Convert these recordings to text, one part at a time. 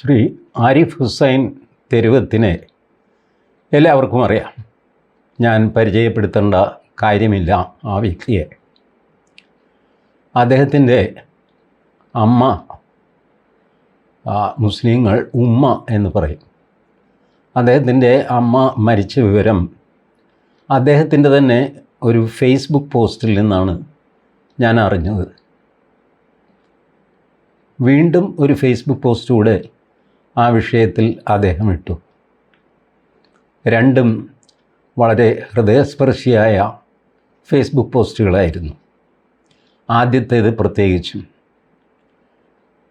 ശ്രീ ആരിഫ് ഹുസൈൻ തെരുവത്തിനെ എല്ലാവർക്കും അറിയാം. ഞാൻ പരിചയപ്പെടുത്തേണ്ട കാര്യമില്ല ആ വ്യക്തിയെ. അദ്ദേഹത്തിന്റെ അമ്മ മുസ്ലിങ്ങൾ ഉമ്മ എന്ന് പറയും. അദ്ദേഹത്തിന്റെ അമ്മ മരിച്ച വിവരം അദ്ദേഹത്തിന്റെ തന്നെ ഒരു ഫേസ്ബുക്ക് പോസ്റ്റിൽ നിന്നാണ് ഞാൻ അറിഞ്ഞത്. വീണ്ടും ഒരു ഫേസ്ബുക്ക് പോസ്റ്റ് കൂടെ ആ വിഷയത്തിൽ അദ്ദേഹം ഇട്ടു. രണ്ടും വളരെ ഹൃദയസ്പർശിയായ ഫേസ്ബുക്ക് പോസ്റ്റുകളായിരുന്നു. ആദ്യത്തേത് പ്രത്യേകിച്ചും.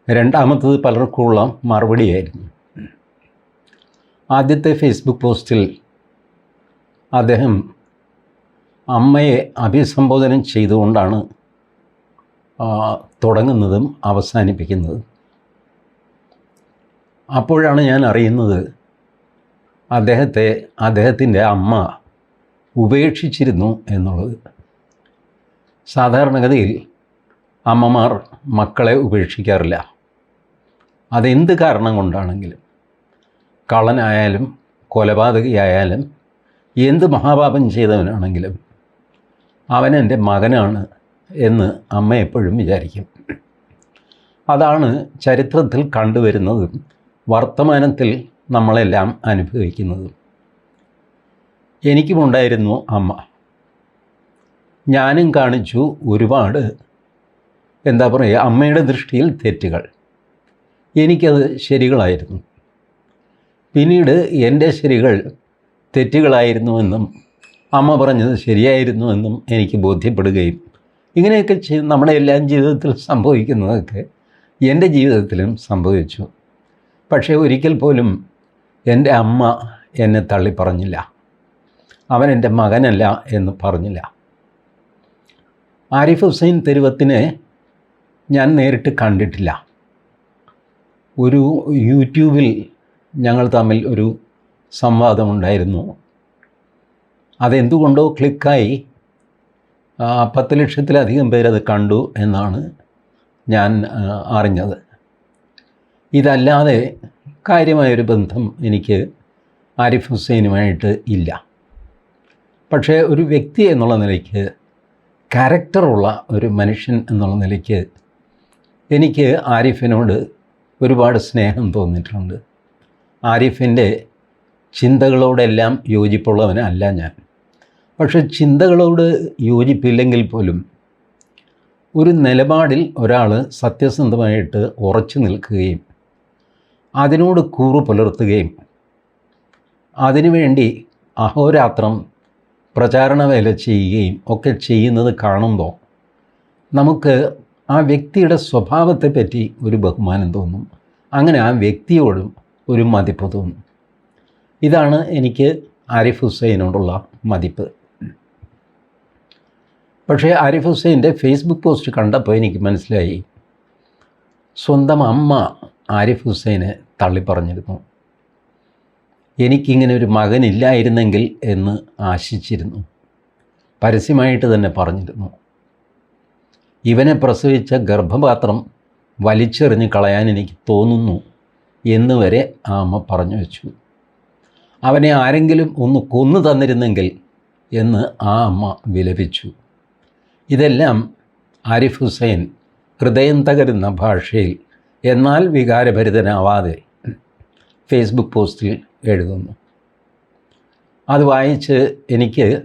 രണ്ടാമത്തത് പലർക്കുമുള്ള മറുപടിയായിരുന്നു. ആദ്യത്തെ ഫേസ്ബുക്ക് പോസ്റ്റിൽ അദ്ദേഹം അമ്മയെ അഭിസംബോധന ചെയ്തുകൊണ്ടാണ് തുടങ്ങുന്നതും അവസാനിപ്പിക്കുന്നതും. അപ്പോഴാണ് ഞാൻ അറിയുന്നത് അദ്ദേഹത്തെ അദ്ദേഹത്തിന്റെ അമ്മ ഉപേക്ഷിച്ചിരുന്നു എന്നുള്ളത്. സാധാരണഗതിയിൽ അമ്മമാർ മക്കളെ ഉപേക്ഷിക്കാറില്ല. അതെന്ത് കാരണം കൊണ്ടാണെങ്കിലും കള്ളനായാലും കൊലപാതകയായാലും എന്ത് മഹാപാപം ചെയ്തവനാണെങ്കിലും അവൻ എന്റെ മകനാണ് എന്ന് അമ്മ എപ്പോഴും വിചാരിക്കും. അതാണ് ചരിത്രത്തിൽ കണ്ടുവരുന്നതും വർത്തമാനത്തിൽ നമ്മളെല്ലാം അനുഭവിക്കുന്നത്. എനിക്കുമുണ്ടായിരുന്നു അമ്മ. ഞാനും കാണിച്ചു ഒരുപാട് എന്താ പറയുക അമ്മയുടെ ദൃഷ്ടിയിൽ തെറ്റുകൾ. എനിക്കത് ശരികളായിരുന്നു. പിന്നീട് എന്റെ ശരികൾ തെറ്റുകളായിരുന്നുവെന്നും അമ്മ പറഞ്ഞത് ശരിയായിരുന്നുവെന്നും എനിക്ക് ബോധ്യപ്പെടുകയും ഇങ്ങനെയൊക്കെ ചെയ്ത് നമ്മുടെ എല്ലാം ജീവിതത്തിൽ സംഭവിക്കുന്നതൊക്കെ എന്റെ ജീവിതത്തിലും സംഭവിച്ചു. പക്ഷേ ഒരിക്കൽ പോലും എന്റെ അമ്മ എന്നെ തള്ളി പറഞ്ഞില്ല അവൻ എന്റെ മകനല്ല എന്ന് പറഞ്ഞില്ല. ആരിഫ് ഹുസൈൻ തെരുവത്തിനെ ഞാൻ നേരിട്ട് കണ്ടിട്ടില്ല. ഒരു യൂട്യൂബിൽ ഞങ്ങൾ തമ്മിൽ ഒരു സംവാദമുണ്ടായിരുന്നു. അതെന്തുകൊണ്ടോ ക്ലിക്കായി. പത്ത് ലക്ഷത്തിലധികം പേരത് കണ്ടു എന്നാണ് ഞാൻ അറിഞ്ഞത്. ഇതല്ലാതെ കാര്യമായൊരു ബന്ധം എനിക്ക് ആരിഫ് ഹുസൈനുമായിട്ട് ഇല്ല. പക്ഷേ ഒരു വ്യക്തി എന്നുള്ള നിലയ്ക്ക് ക്യാരക്ടറുള്ള ഒരു മനുഷ്യൻ എന്നുള്ള നിലയ്ക്ക് എനിക്ക് ആരിഫിനോട് ഒരുപാട് സ്നേഹം തോന്നിയിട്ടുണ്ട്. ആരിഫിന്റെ ചിന്തകളോടെല്ലാം യോജിപ്പുള്ളവനല്ല ഞാൻ. പക്ഷേ ചിന്തകളോട് യോജിപ്പില്ലെങ്കിൽ പോലും ഒരു നിലപാടിൽ ഒരാൾ സത്യസന്ധമായിട്ട് ഉറച്ചു നിൽക്കുകയും അതിനോട് കൂറു പുലർത്തുകയും അതിനുവേണ്ടി അഹോരാത്രം പ്രചാരണ വേല ചെയ്യുകയും ഒക്കെ ചെയ്യുന്നത് കാണുമ്പോൾ നമുക്ക് ആ വ്യക്തിയുടെ സ്വഭാവത്തെ പറ്റി ഒരു ബഹുമാനം തോന്നും. അങ്ങനെ ആ വ്യക്തിയോടും ഒരു മതിപ്പ് തോന്നും. ഇതാണ് എനിക്ക് ആരിഫ് ഹുസൈനോടുള്ള മതിപ്പ്. പക്ഷേ ആരിഫ് ഹുസൈന്റെ ഫേസ്ബുക്ക് പോസ്റ്റ് കണ്ടപ്പോൾ എനിക്ക് മനസ്സിലായി. സ്വന്തം അമ്മ ആരിഫ് ഹുസൈനെ തള്ളിപ്പറഞ്ഞിരുന്നു. എനിക്കിങ്ങനെ ഒരു മകനില്ലായിരുന്നെങ്കിൽ എന്ന് ആശിച്ചിരുന്നു. പരസ്യമായിട്ട് തന്നെ പറഞ്ഞിരുന്നു. ഇവനെ പ്രസവിച്ച ഗർഭപാത്രം വലിച്ചെറിഞ്ഞ് കളയാൻ എനിക്ക് തോന്നുന്നു എന്ന് വരെ ആ അമ്മ പറഞ്ഞു വെച്ചു. അവനെ ആരെങ്കിലും ഒന്ന് കൊന്നു തന്നിരുന്നെങ്കിൽ എന്ന് ആ അമ്മ വിലപിച്ചു. ഇതെല്ലാം ആരിഫ് ഹുസൈൻ ഹൃദയം തകരുന്ന ഭാഷയിൽ എന്നാൽ വികാരഭരിതനാവാതെ ഫേസ്ബുക്ക് പോസ്റ്റിൽ എഴുതുന്നു. അത് വായിച്ച് എനിക്ക്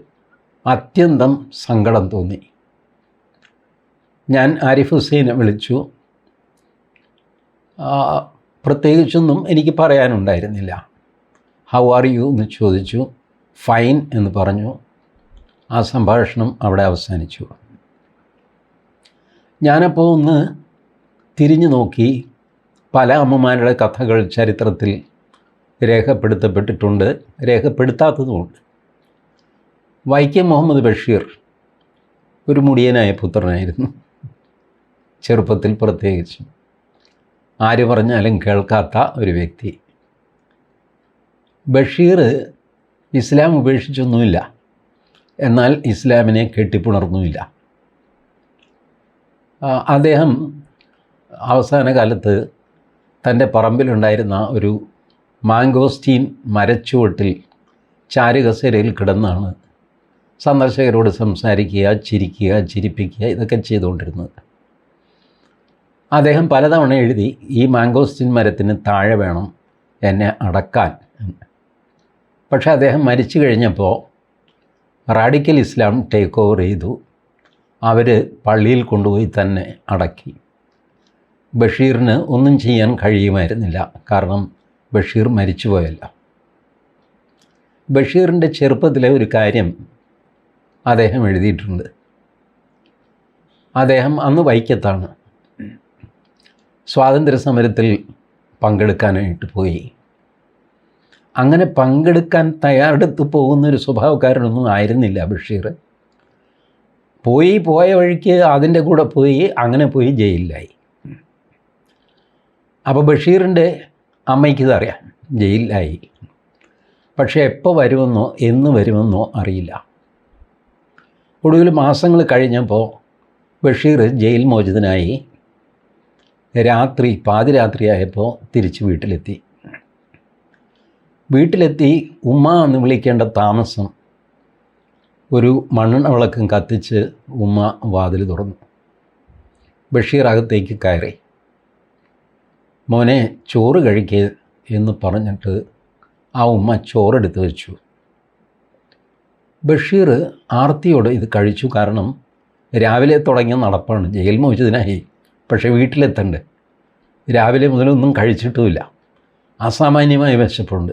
അത്യന്തം സങ്കടം തോന്നി. ഞാൻ ആരിഫ് ഹുസൈനെ വിളിച്ചു. പ്രത്യേകിച്ചൊന്നും എനിക്ക് പറയാനുണ്ടായിരുന്നില്ല. ഹൗ ആർ യു എന്ന് ചോദിച്ചു. ഫൈൻ എന്ന് പറഞ്ഞു. ആ സംഭാഷണം അവിടെ അവസാനിച്ചു. ഞാനപ്പോൾ ഒന്ന് തിരിഞ്ഞു നോക്കി പല അമ്മമാരുടെ കഥകൾ ചരിത്രത്തിൽ രേഖപ്പെടുത്തപ്പെട്ടിട്ടുണ്ട് രേഖപ്പെടുത്താത്തതുമുണ്ട്. വൈക്കം മുഹമ്മദ് ബഷീർ ഒരു മുടിയനായ പുത്രനായിരുന്നു. ചെറുപ്പത്തിൽ പ്രത്യേകിച്ചും. ആര് പറഞ്ഞാലും കേൾക്കാത്ത ഒരു വ്യക്തി. ബഷീർ ഇസ്ലാം ഉപേക്ഷിച്ചൊന്നുമില്ല. എന്നാൽ ഇസ്ലാമിനെ കെട്ടിപ്പുണർന്നുമില്ല. അദ്ദേഹം അവസാന കാലത്ത് തന്റെ പറമ്പിലുണ്ടായിരുന്ന ഒരു മാങ്കോസ്റ്റീൻ മരച്ചുവട്ടിൽ ചാരുകസേരയിൽ കിടന്നാണ് സന്ദർശകരോട് സംസാരിക്കുക ചിരിക്കുക ചിരിപ്പിക്കുക ഇതൊക്കെ ചെയ്തുകൊണ്ടിരുന്നത്. അദ്ദേഹം പലതവണ എഴുതി ഈ മാങ്കോസ്റ്റീൻ മരത്തിന് താഴെ വേണം എന്നെ അടക്കാൻ. പക്ഷേ അദ്ദേഹം മരിച്ചു കഴിഞ്ഞപ്പോൾ റാഡിക്കൽ ഇസ്ലാം ടേക്ക് ഓവർ ചെയ്തു. അവർ പള്ളിയിൽ കൊണ്ടുപോയി തന്നെ അടക്കി. ബഷീറിന് ഒന്നും ചെയ്യാൻ കഴിയുമായിരുന്നില്ല. കാരണം ബഷീർ മരിച്ചുപോയല്ല. ബഷീറിന്റെ ചെറുപ്പത്തിലെ ഒരു കാര്യം അദ്ദേഹം എഴുതിയിട്ടുണ്ട്. അദ്ദേഹം അന്ന് വൈക്കത്താണ്. സ്വാതന്ത്ര്യ സമരത്തിൽ പങ്കെടുക്കാനായിട്ട് പോയി. അങ്ങനെ പങ്കെടുക്കാൻ തയ്യാറെടുത്ത് പോകുന്നൊരു സ്വഭാവക്കാരനൊന്നും ആയിരുന്നില്ല ബഷീർ. പോയി പോയ വഴിക്ക് അതിന്റെ കൂടെ പോയി അങ്ങനെ പോയി ജയിലിലായി. അപ്പോൾ ബഷീറിന്റെ അമ്മയ്ക്ക് ഇതറിയാം ജയിലിലായി. പക്ഷേ എപ്പോൾ വരുമെന്നോ എന്ന് വരുമെന്നോ അറിയില്ല. ഒടുവിൽ മാസങ്ങൾ കഴിഞ്ഞപ്പോൾ ബഷീർ ജയിൽ മോചിതനായി രാത്രി പാതിരാത്രിയായപ്പോൾ തിരിച്ച് വീട്ടിലെത്തി. വീട്ടിലെത്തി ഉമ്മ എന്ന് വിളിക്കേണ്ട താമസം ഒരു മണ്ണെണ്ണ വിളക്കും കത്തിച്ച് ഉമ്മ വാതിൽ തുറന്നു. ബഷീർ അകത്തേക്ക് കയറി. മോനെ ചോറ് കഴിക്കുക എന്ന് പറഞ്ഞിട്ട് ആ ഉമ്മ ചോറെടുത്ത് വെച്ചു. ബഷീർ ആർത്തിയോട് ഇത് കഴിച്ചു. കാരണം രാവിലെ തുടങ്ങിയ നടപ്പാണ്. ജയിൽ മോചിതനായി. പക്ഷേ വീട്ടിലെത്തണ്ട്. രാവിലെ മുതലൊന്നും കഴിച്ചിട്ടുമില്ല. അസാമാന്യമായ വിശപ്പുണ്ട്.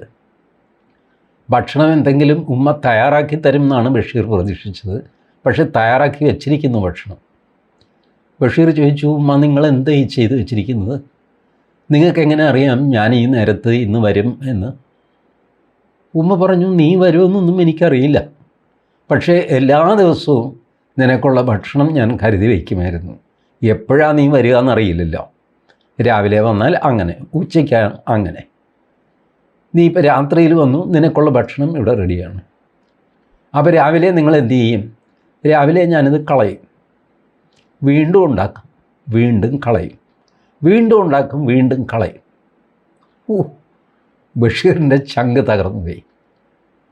ഭക്ഷണം എന്തെങ്കിലും ഉമ്മ തയ്യാറാക്കി തരും എന്നാണ് ബഷീർ പ്രതീക്ഷിച്ചത്. പക്ഷേ തയ്യാറാക്കി വെച്ചിരിക്കുന്നു ഭക്ഷണം. ബഷീർ ചോദിച്ചു ഉമ്മ നിങ്ങൾ എന്താ ഈ ചെയ്ത് വെച്ചിരിക്കുന്നത്? നിങ്ങൾക്ക് എങ്ങനെ അറിയാം ഞാൻ ഈ നേരത്ത് ഇന്ന് വരും എന്ന്? ഉമ്മ പറഞ്ഞു നീ വരുമെന്നൊന്നും എനിക്കറിയില്ല. പക്ഷേ എല്ലാ ദിവസവും നിനക്കുള്ള ഭക്ഷണം ഞാൻ കരുതി വയ്ക്കുമായിരുന്നു. എപ്പോഴാണ് നീ വരിക എന്നറിയില്ലല്ലോ രാവിലെ വന്നാൽ അങ്ങനെ ഉച്ചയ്ക്ക് അങ്ങനെ. നീ ഇപ്പോൾ രാത്രിയിൽ വന്നു നിനക്കുള്ള ഭക്ഷണം ഇവിടെ റെഡിയാണ്. അപ്പോൾ രാവിലെ നിങ്ങൾ എന്ത് ചെയ്യും? രാവിലെ ഞാനിത് കളയും. വീണ്ടും ഉണ്ടാക്കും. വീണ്ടും കളയും. വീണ്ടും ഉണ്ടാക്കും വീണ്ടും കളയും. ഓ ബഷീറിന്റെ ചങ്ക് തകർന്നു പോയി.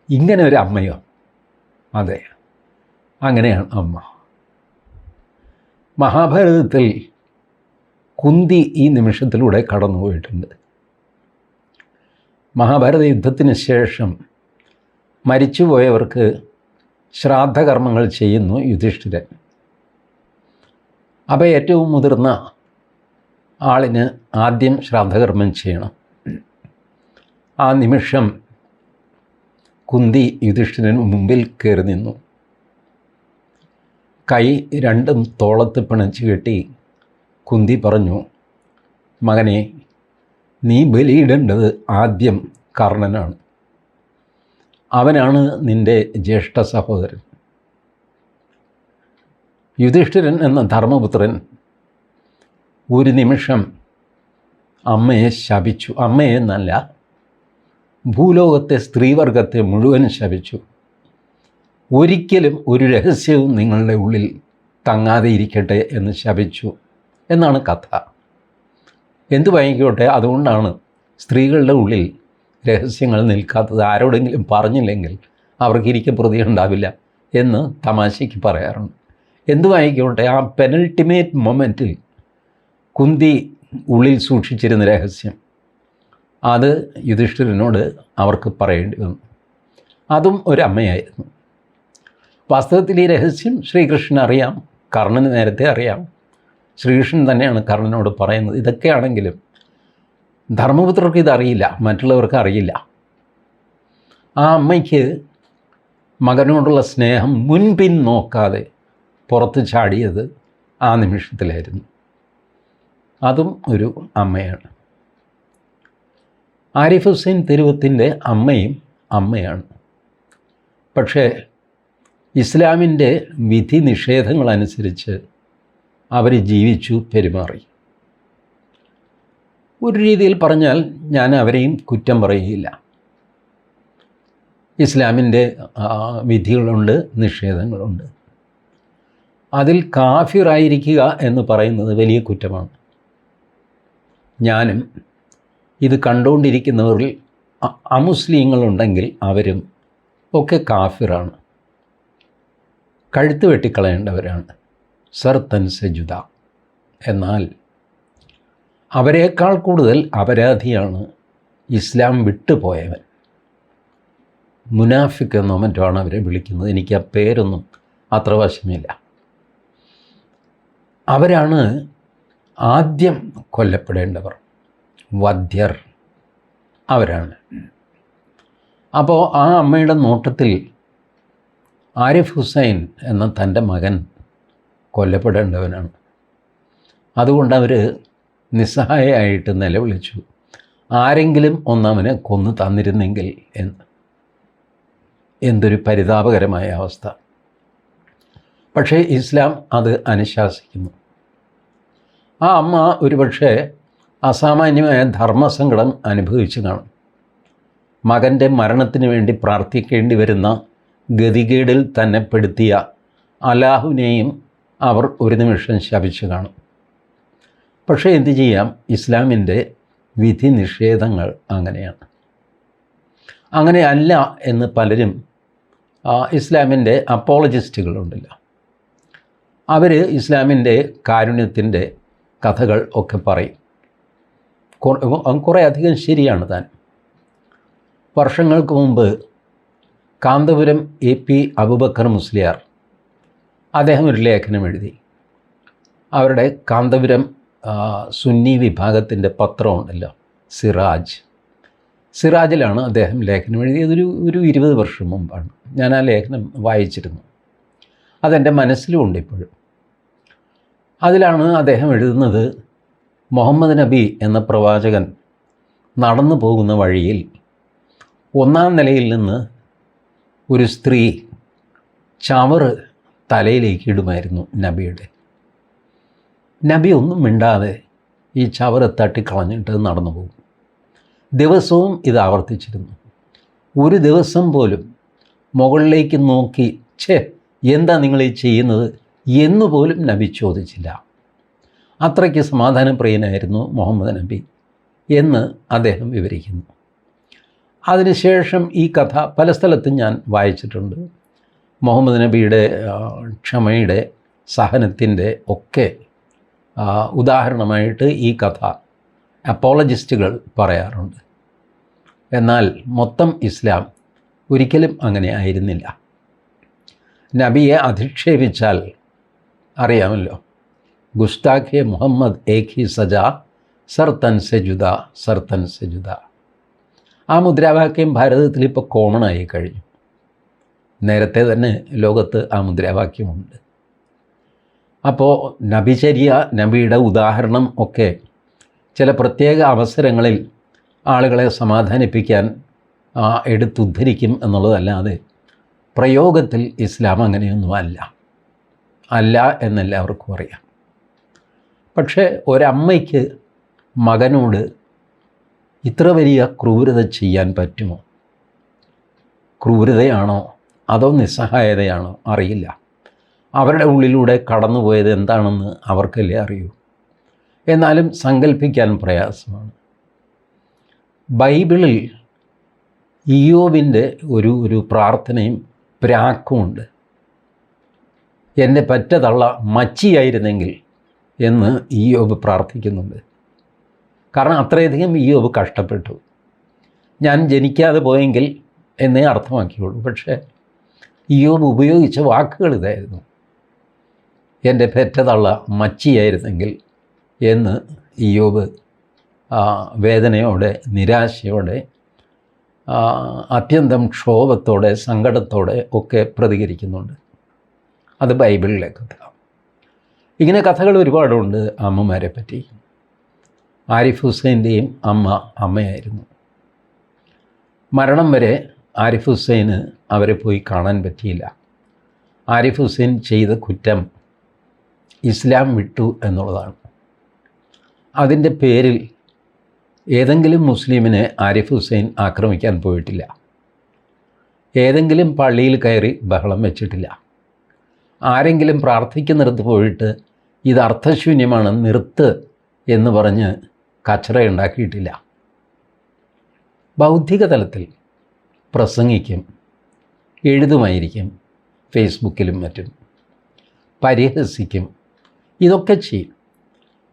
ഇങ്ങനെ ഒരു അമ്മയോ? അതെ. അങ്ങനെയാണ് അമ്മ. മഹാഭാരതത്തിൽ കുന്തി ഈ നിമിഷത്തിലൂടെ കടന്നുപോയിട്ടുണ്ട് മഹാഭാരത യുദ്ധത്തിന് ശേഷം മരിച്ചുപോയവർക്ക് ശ്രാദ്ധകർമ്മങ്ങൾ ചെയ്യുന്നു യുധിഷ്ഠിരൻ. അപ്പോൾ ഏറ്റവും മുതിർന്ന ആളിന് ആദ്യം ശ്രാദ്ധകർമ്മം ചെയ്യണം. ആ നിമിഷം കുന്തി യുധിഷ്ഠിരന് മുമ്പിൽ കയറി നിന്നു. കൈ രണ്ടും തോളത്ത് പിണച്ച് കെട്ടി കുന്തി പറഞ്ഞു മകനെ നീ ബലിയിടേണ്ടത് ആദ്യം കർണനാണ്. അവനാണ് നിന്റെ ജ്യേഷ്ഠ സഹോദരൻ. യുധിഷ്ഠിരൻ എന്ന ധർമ്മപുത്രൻ ഒരു നിമിഷം അമ്മയെ ശപിച്ചു. അമ്മയെ എന്നല്ല ഭൂലോകത്തെ സ്ത്രീവർഗത്തെ മുഴുവൻ ശപിച്ചു. ഒരിക്കലും ഒരു രഹസ്യവും നിങ്ങളുടെ ഉള്ളിൽ തങ്ങാതെ ഇരിക്കട്ടെ എന്ന് ശപിച്ചു എന്നാണ് കഥ. എന്തു വാങ്ങിക്കോട്ടെ അതുകൊണ്ടാണ് സ്ത്രീകളുടെ ഉള്ളിൽ രഹസ്യങ്ങൾ നിൽക്കാത്തത്. ആരോടെങ്കിലും പറഞ്ഞില്ലെങ്കിൽ അവർക്ക് ഇരിക്കപ്രതി ഉണ്ടാവില്ല എന്ന് തമാശയ്ക്ക് പറയാറുണ്ട്. എന്തു വാങ്ങിക്കോട്ടെ ആ പെനൽട്ടിമേറ്റ് മൊമെന്റിൽ കുന്തി ഉള്ളിൽ സൂക്ഷിച്ചിരുന്ന രഹസ്യം. അത് യുധിഷ്ഠിരനോട് അവർക്ക് പറയേണ്ടി വന്നു. അതും ഒരമ്മയായിരുന്നു. വാസ്തവത്തിൽ ഈ രഹസ്യം ശ്രീകൃഷ്ണൻ അറിയാം കർണന് നേരത്തെ അറിയാം. ശ്രീകൃഷ്ണൻ തന്നെയാണ് കർണനോട് പറയുന്നത്. ഇതൊക്കെയാണെങ്കിലും ധർമ്മപുത്രർക്ക് ഇതറിയില്ല മറ്റുള്ളവർക്ക് അറിയില്ല. ആ അമ്മയ്ക്ക് മകനോടുള്ള സ്നേഹം മുൻപിൻ നോക്കാതെ പുറത്ത് ചാടിയത് ആ നിമിഷത്തിലായിരുന്നു. അതും ഒരു അമ്മയാണ്. ആരിഫ് ഹുസൈൻ തെരുവത്തിന്റെ അമ്മയും അമ്മയാണ്. പക്ഷേ ഇസ്ലാമിന്റെ വിധി നിഷേധങ്ങളനുസരിച്ച് അവർ ജീവിച്ചു പെരുമാറി. ഒരു രീതിയിൽ പറഞ്ഞാൽ ഞാൻ അവരെയും കുറ്റം പറയുകയില്ല. ഇസ്ലാമിന്റെ വിധികളുണ്ട് നിഷേധങ്ങളുണ്ട്. അതിൽ കാഫിറായിരിക്കുക എന്ന് പറയുന്നത് വലിയ കുറ്റമാണ്. ഞാനും ഇത് കണ്ടുകൊണ്ടിരിക്കുന്നവരിൽ അമുസ്ലിങ്ങളുണ്ടെങ്കിൽ അവരും ഒക്കെ കാഫിറാണ്. കഴുത്ത് വെട്ടിക്കളയേണ്ടവരാണ്. സർത്തൻ സജുദ. എന്നാൽ അവരെക്കാൾ കൂടുതൽ അപരാധിയാണ് ഇസ്ലാം വിട്ടുപോയവൻ. മുനാഫിക് എന്നോ മറ്റുമാണ് അവരെ വിളിക്കുന്നത്. എനിക്ക് ആ പേരൊന്നും അത്ര വശമില്ല. അവരാണ് ആദ്യം കൊല്ലപ്പെടേണ്ടവർ വധ്യർ അവരാണ്. അപ്പോൾ ആ അമ്മയുടെ നോട്ടത്തിൽ ആരിഫ് ഹുസൈൻ എന്ന തന്റെ മകൻ കൊല്ലപ്പെടേണ്ടവനാണ്. അതുകൊണ്ട് അവർ നിസ്സഹായമായിട്ട് നിലവിളിച്ചു. ആരെങ്കിലും ഒന്നവനെ കൊന്നു തന്നിരുന്നെങ്കിൽ എന്ന്. എന്തൊരു പരിതാപകരമായ അവസ്ഥ. പക്ഷേ ഇസ്ലാം അത് അനുശാസിക്കുന്നു. ആ അമ്മ ഒരുപക്ഷെ അസാമാന്യമായ ധർമ്മസങ്കടം അനുഭവിച്ചു കാണും. മകന്റെ മരണത്തിന് വേണ്ടി പ്രാർത്ഥിക്കേണ്ടി വരുന്ന ഗതികേടിൽ തന്നെ പെടുത്തിയ അലാഹുവിനെയും അവർ ഒരു നിമിഷം ശപിച്ചു കാണും. പക്ഷേ എന്തു ചെയ്യാം? ഇസ്ലാമിന്റെ വിധി നിഷേധങ്ങൾ അങ്ങനെയാണ്. അങ്ങനെ അല്ല എന്ന് പലരും ഇസ്ലാമിന്റെ അപ്പോളജിസ്റ്റുകളുണ്ടല്ലോ അവർ ഇസ്ലാമിന്റെ കാരുണ്യത്തിന്റെ കഥകൾ ഒക്കെ പറയും. കുറേ- അധികം ശരിയാണ് താൻ. വർഷങ്ങൾക്ക് മുമ്പ് കാന്തപുരം എ പി അബുബക്കർ മുസ്ലിയാർ അദ്ദേഹം ഒരു ലേഖനം എഴുതി. അവരുടെ കാന്തപുരം സുന്നി വിഭാഗത്തിന്റെ പത്രമുണ്ടല്ലോ സിറാജ്. സിറാജിലാണ് അദ്ദേഹം ലേഖനം എഴുതിയത് ഒരു ഒരു ഇരുപത് വർഷം മുമ്പാണ്. ഞാൻ ആ ലേഖനം വായിച്ചിരുന്നു. അതെന്റെ മനസ്സിലുമുണ്ട് ഇപ്പോഴും. അതിലാണ് അദ്ദേഹം എഴുതുന്നത് മുഹമ്മദ് നബി എന്ന പ്രവാചകൻ നടന്നു പോകുന്ന വഴിയിൽ ഒന്നാം നിലയിൽ നിന്ന് ഒരു സ്ത്രീ ചവറ് തലയിലേക്ക് ഇടുമായിരുന്നു നബിയുടെ. നബി ഒന്നും മിണ്ടാതെ ഈ ചവറ് തട്ടിക്കളഞ്ഞിട്ട് നടന്നു പോകും. ദിവസവും ഇത് ആവർത്തിച്ചിരുന്നു. ഒരു ദിവസം പോലും മുകളിലേക്ക് നോക്കി ഛേ എന്താ നിങ്ങൾ ഈ ചെയ്യുന്നത്? എന്ന് പോലും നബി ചോദിച്ചില്ല. അത്രയ്ക്ക് സമാധാനപ്രിയനായിരുന്നു മുഹമ്മദ് നബി എന്ന് അദ്ദേഹം വിവരിക്കുന്നു. അതിനുശേഷം ഈ കഥ പല സ്ഥലത്തും ഞാൻ വായിച്ചിട്ടുണ്ട്. മുഹമ്മദ് നബിയുടെ ക്ഷമയുടെ സഹനത്തിന്റെ ഒക്കെ ഉദാഹരണമായിട്ട് ഈ കഥ അപ്പോളജിസ്റ്റുകൾ പറയാറുണ്ട്. എന്നാൽ മൊത്തം ഇസ്ലാം ഒരിക്കലും അങ്ങനെ ആയിരുന്നില്ല. നബിയെ അധിക്ഷേപിച്ചാൽ അറിയാമല്ലോ. ഗുസ്താഖെ മുഹമ്മദ് ഏഖി സജ സർത്തൻ സെജുദ സർത്തൻ സെജുദ ആ മുദ്രാവാക്യം ഭാരതത്തിൽ ഇപ്പോൾ കോമൺ ആയി കഴിഞ്ഞു. നേരത്തെ തന്നെ ലോകത്ത് ആ മുദ്രാവാക്യമുണ്ട്. അപ്പോൾ നബിചര്യ നബിയുടെ ഉദാഹരണം ഒക്കെ ചില പ്രത്യേക അവസരങ്ങളിൽ ആളുകളെ സമാധാനിപ്പിക്കാൻ എടുത്തുദ്ധരിക്കും എന്നുള്ളതല്ലാതെ പ്രയോഗത്തിൽ ഇസ്ലാം അങ്ങനെയൊന്നും അല്ല എന്നെല്ലാവർക്കും അറിയാം. പക്ഷേ ഒരമ്മയ്ക്ക് മകനോട് ഇത്ര വലിയ ക്രൂരത ചെയ്യാൻ പറ്റുമോ? ക്രൂരതയാണോ? അതോ നിസ്സഹായതയാണോ? അറിയില്ല. അവരുടെ ഉള്ളിലൂടെ കടന്നുപോയത് എന്താണെന്ന് അവർക്കല്ലേ അറിയൂ? എന്നാലും സങ്കല്പിക്കാൻ പ്രയാസമാണ്. ബൈബിളിൽ ഇയോബിന്റെ ഒരു ഒരു പ്രാർത്ഥനയും പ്രാക്കുമുണ്ട്. എന്റെ പറ്റ തള്ള മച്ചിയായിരുന്നെങ്കിൽ എന്ന് ഈ യോബ് പ്രാർത്ഥിക്കുന്നുണ്ട്. കാരണം അത്രയധികം ഈ യോബ് കഷ്ടപ്പെട്ടു. ഞാൻ ജനിക്കാതെ പോയെങ്കിൽ എന്നേ അർത്ഥമാക്കിയുള്ളൂ. പക്ഷേ ഈ യോബ് ഉപയോഗിച്ച വാക്കുകൾ ഇതായിരുന്നു. എന്റെ പെറ്റതള്ള മച്ചിയായിരുന്നെങ്കിൽ എന്ന് ഈ യോബ് വേദനയോടെ നിരാശയോടെ അത്യന്തം ക്ഷോഭത്തോടെ സങ്കടത്തോടെ ഒക്കെ പ്രതികരിക്കുന്നുണ്ട്. അത് ബൈബിളിലെ കഥ ഇങ്ങനെ കഥകൾ ഒരുപാടുണ്ട് അമ്മമാരെ പറ്റി ആരിഫ് ഹുസൈന്റെയും അമ്മ അമ്മയായിരുന്നു. മരണം വരെ ആരിഫ് ഹുസൈന് അവരെ പോയി കാണാൻ പറ്റിയില്ല. ആരിഫ് ഹുസൈൻ ചെയ്ത കുറ്റം ഇസ്ലാം വിട്ടു എന്നുള്ളതാണ്. അതിന്റെ പേരിൽ ഏതെങ്കിലും മുസ്ലിമിനെ ആരിഫ് ഹുസൈൻ ആക്രമിക്കാൻ പോയിട്ടില്ല. ഏതെങ്കിലും പള്ളിയിൽ കയറി ബഹളം വെച്ചിട്ടില്ല. ആരെങ്കിലും പ്രാർത്ഥിക്കുന്നിടത്ത് പോയിട്ട് ഇത് അർത്ഥശൂന്യമാണ് നിർത്ത് എന്ന് പറഞ്ഞ് കച്ചറ ഉണ്ടാക്കിയിട്ടില്ല. ബൗദ്ധിക തലത്തിൽ പ്രസംഗിക്കും എഴുതുമായിരിക്കും ഫേസ്ബുക്കിലും മറ്റും. പരിഹസിക്കും ഇതൊക്കെ ചെയ്യും.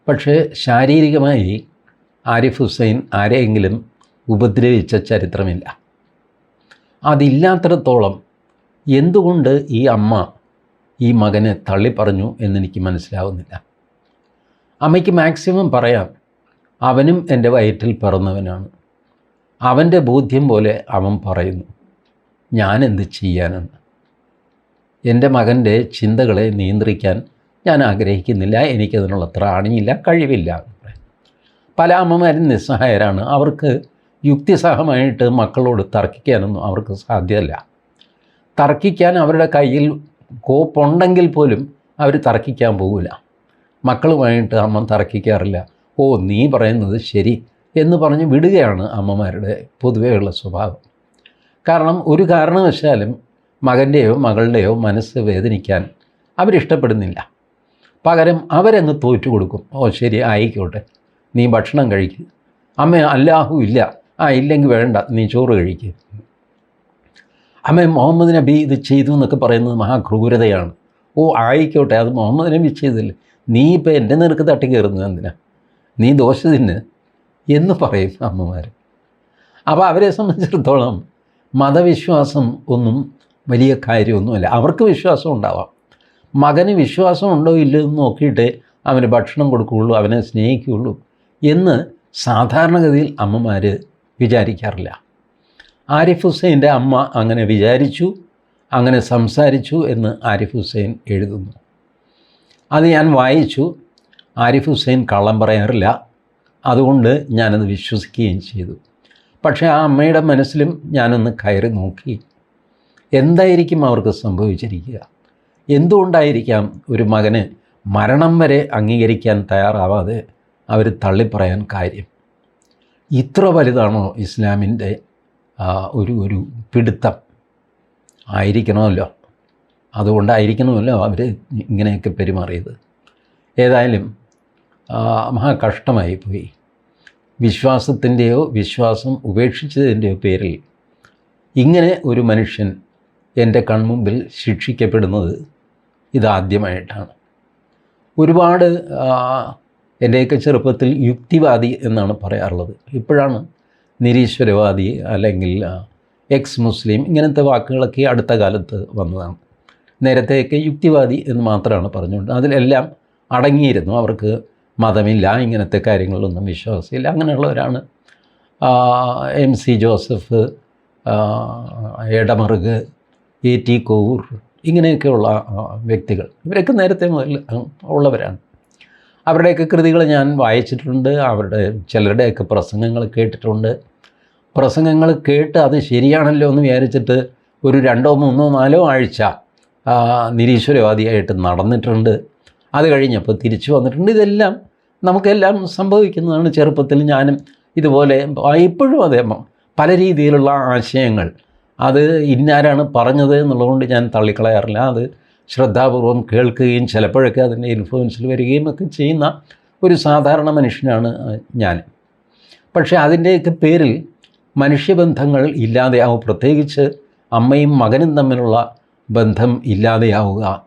പക്ഷേ ശാരീരികമായി ആരിഫ് ഹുസൈൻ ആരെയെങ്കിലും ഉപദ്രവിച്ച ചരിത്രമില്ല. അതില്ലാത്തിടത്തോളം എന്തുകൊണ്ട് ഈ അമ്മ ഈ മകനെ തള്ളിപ്പറഞ്ഞു എന്നെനിക്ക് മനസ്സിലാവുന്നില്ല. അമ്മയ്ക്ക് മാക്സിമം പറയാം അവനും എന്റെ വയറ്റിൽ പിറന്നവനാണ്. അവന്റെ ബോധ്യം പോലെ അവൻ പറയുന്നു ഞാൻ എന്ത് ചെയ്യാനെന്ന്? എന്റെ മകന്റെ ചിന്തകളെ നിയന്ത്രിക്കാൻ ഞാൻ ആഗ്രഹിക്കുന്നില്ല എനിക്കതിനുള്ള ത്രാണിയില്ല കഴിവില്ല. പല അമ്മമാരും നിസ്സഹായരാണ്. അവർക്ക് യുക്തിസഹമായിട്ട് മക്കളോട് തർക്കിക്കാനൊന്നും അവർക്ക് സാധ്യമല്ല. തർക്കിക്കാൻ അവരുടെ കയ്യിൽ കോപ്പുണ്ടെങ്കിൽ പോലും അവർ തർക്കിക്കാൻ പോകില്ല മക്കളുമായിട്ട് അമ്മ തർക്കിക്കാറില്ല. ഓ നീ പറയുന്നത് ശരി എന്ന് പറഞ്ഞ് വിടുകയാണ് അമ്മമാരുടെ പൊതുവെയുള്ള സ്വഭാവം. കാരണം ഒരു കാരണവശാലും മകന്റെയോ മകളുടെയോ മനസ്സ് വേദനിക്കാൻ അവരിഷ്ടപ്പെടുന്നില്ല. പകരം അവരങ്ങ് തോറ്റു കൊടുക്കും. ഓ ശരി ആയിക്കോട്ടെ. നീ ഭക്ഷണം കഴിക്കുക അമ്മ അല്ലാഹു ഇല്ല. ആ ഇല്ലെങ്കിൽ വേണ്ട. നീ ചോറ് കഴിക്കുക അമ്മ മുഹമ്മദ് നബി ഇത് ചെയ്തു എന്നൊക്കെ പറയുന്നത് മഹാക്രൂരതയാണ്. ഓ ആയിക്കോട്ടെ അത് മുഹമ്മദ് നബി ചെയ്തില്ല നീ ഇപ്പോൾ എന്റെ നിനക്ക് തട്ടിക്കയറുന്നത് എന്തിനാ? നീ ദോശ തിന്ന് എന്ന് പറയും അമ്മമാർ. അപ്പോൾ അവരെ സംബന്ധിച്ചിടത്തോളം മതവിശ്വാസം ഒന്നും വലിയ കാര്യമൊന്നുമല്ല. അവർക്ക് വിശ്വാസം ഉണ്ടാവാം. മകന് വിശ്വാസം ഉണ്ടോ ഇല്ലയോ എന്ന് നോക്കിയിട്ട് അവന് ഭക്ഷണം കൊടുക്കുകയുള്ളൂ അവനെ സ്നേഹിക്കുകയുള്ളൂ എന്ന് സാധാരണഗതിയിൽ അമ്മമാർ വിചാരിക്കാറില്ല. ആരിഫ് ഹുസൈന്റെ അമ്മ അങ്ങനെ വിചാരിച്ചു അങ്ങനെ സംസാരിച്ചു എന്ന് ആരിഫ് ഹുസൈൻ എഴുതുന്നു. അത് ഞാൻ വായിച്ചു. ആരിഫ് ഹുസൈൻ കള്ളം പറയാറില്ല. അതുകൊണ്ട് ഞാനത് വിശ്വസിക്കുകയും ചെയ്തു. പക്ഷേ ആ അമ്മയുടെ മനസ്സിലും ഞാനൊന്ന് കയറി നോക്കി. എന്തായിരിക്കും അവർക്ക് സംഭവിച്ചിരിക്കുക? എന്തുകൊണ്ടായിരിക്കാം ഒരു മകന് മരണം വരെ അംഗീകരിക്കാൻ തയ്യാറാവാതെ അവർ തള്ളിപ്പറയാൻ കാര്യം? ഇത്ര വലുതാണോ ഇസ്ലാമിന്റെ ഒരു ഒരു പിടുത്തം ആയിരിക്കണമല്ലോ. അതുകൊണ്ടായിരിക്കണമല്ലോ അവർ ഇങ്ങനെയൊക്കെ പെരുമാറിയത്. ഏതായാലും മഹാകഷ്ടമായി മഹാ കഷ്ടമായി പോയി. വിശ്വാസത്തിന്റെയോ വിശ്വാസം ഉപേക്ഷിച്ചതിന്റെയോ പേരിൽ ഇങ്ങനെ ഒരു മനുഷ്യൻ എന്റെ കൺമുമ്പിൽ ശിക്ഷിക്കപ്പെടുന്നത് ഇതാദ്യമായിട്ടാണ്. ഒരുപാട് എന്റെയൊക്കെ ചെറുപ്പത്തിൽ യുക്തിവാദി എന്നാണ് പറയാറുള്ളത്. ഇപ്പോഴാണ് നിരീശ്വരവാദി അല്ലെങ്കിൽ എക്സ് മുസ്ലിം ഇങ്ങനത്തെ വാക്കുകളൊക്കെ അടുത്ത കാലത്ത് വന്നതാണ്. നേരത്തെയൊക്കെ യുക്തിവാദി എന്ന് മാത്രമാണ് പറഞ്ഞുകൊണ്ട് അതിലെല്ലാം അടങ്ങിയിരുന്നു. അവർക്ക് മതമില്ല ഇങ്ങനത്തെ കാര്യങ്ങളിലൊന്നും വിശ്വാസമില്ല. അങ്ങനെയുള്ളവരാണ് M C Joseph Edamaruku A T Kovoor ഇങ്ങനെയൊക്കെയുള്ള വ്യക്തികൾ. ഇവരൊക്കെ നേരത്തെ മുതൽ ഉള്ളവരാണ്. അവരുടെയൊക്കെ കൃതികൾ ഞാൻ വായിച്ചിട്ടുണ്ട്. അവരുടെ ചിലരുടെയൊക്കെ പ്രസംഗങ്ങൾ കേട്ടിട്ടുണ്ട്. പ്രസംഗങ്ങൾ കേട്ട് അത് ശരിയാണല്ലോ എന്ന് വിചാരിച്ചിട്ട് ഒരു രണ്ടോ മൂന്നോ നാലോ ആഴ്ച നിരീശ്വരവാദിയായിട്ട് നടന്നിട്ടുണ്ട്. അത് കഴിഞ്ഞപ്പോൾ തിരിച്ചു വന്നിട്ടുണ്ട്. ഇതെല്ലാം നമുക്കെല്ലാം സംഭവിക്കുന്നതാണ് ചെറുപ്പത്തിൽ ഞാനും ഇതുപോലെ ഇപ്പോഴും അതേ പല രീതിയിലുള്ള ആശയങ്ങൾ. അത് ഇന്നാരാണ് പറഞ്ഞത് എന്നുള്ളതുകൊണ്ട് ഞാൻ തള്ളിക്കളയാറില്ല. അത് ശ്രദ്ധാപൂർവം കേൾക്കുകയും ചിലപ്പോഴൊക്കെ അതിന്റെ ഇൻഫ്ലുവൻസിൽ വരികയും ഒക്കെ ചെയ്യുന്ന ഒരു സാധാരണ മനുഷ്യനാണ് ഞാൻ. പക്ഷേ അതിന്റെയൊക്കെ പേരിൽ മനുഷ്യബന്ധങ്ങൾ ഇല്ലാതെയാവും. പ്രത്യേകിച്ച് അമ്മയും മകനും തമ്മിലുള്ള ബന്ധം ഇല്ലാതെയാവുക.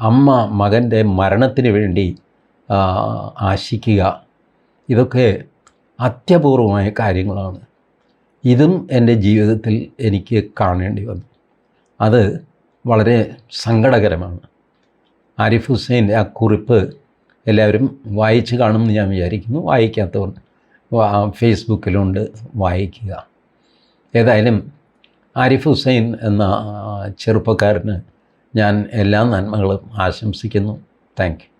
അമ്മ മകന്റെ മരണത്തിന് വേണ്ടി ആശിക്കുക. ഇതൊക്കെ അത്യപൂർവമായ കാര്യങ്ങളാണ്. ഇതും എന്റെ ജീവിതത്തിൽ എനിക്ക് കാണേണ്ടി വന്നു. അത് വളരെ സങ്കടകരമാണ്. ആരിഫ് ഹുസൈന്റെ ആ കുറിപ്പ് എല്ലാവരും വായിച്ച് കാണുമെന്ന് ഞാൻ വിചാരിക്കുന്നു. വായിക്കാത്തവർ ഫേസ്ബുക്കിലുണ്ട് വായിക്കുക. ഏതായാലും ആരിഫ് ഹുസൈൻ എന്ന ചെറുപ്പക്കാരന് ഞാൻ എല്ലാ നന്മകളും ആശംസിക്കുന്നു. താങ്ക്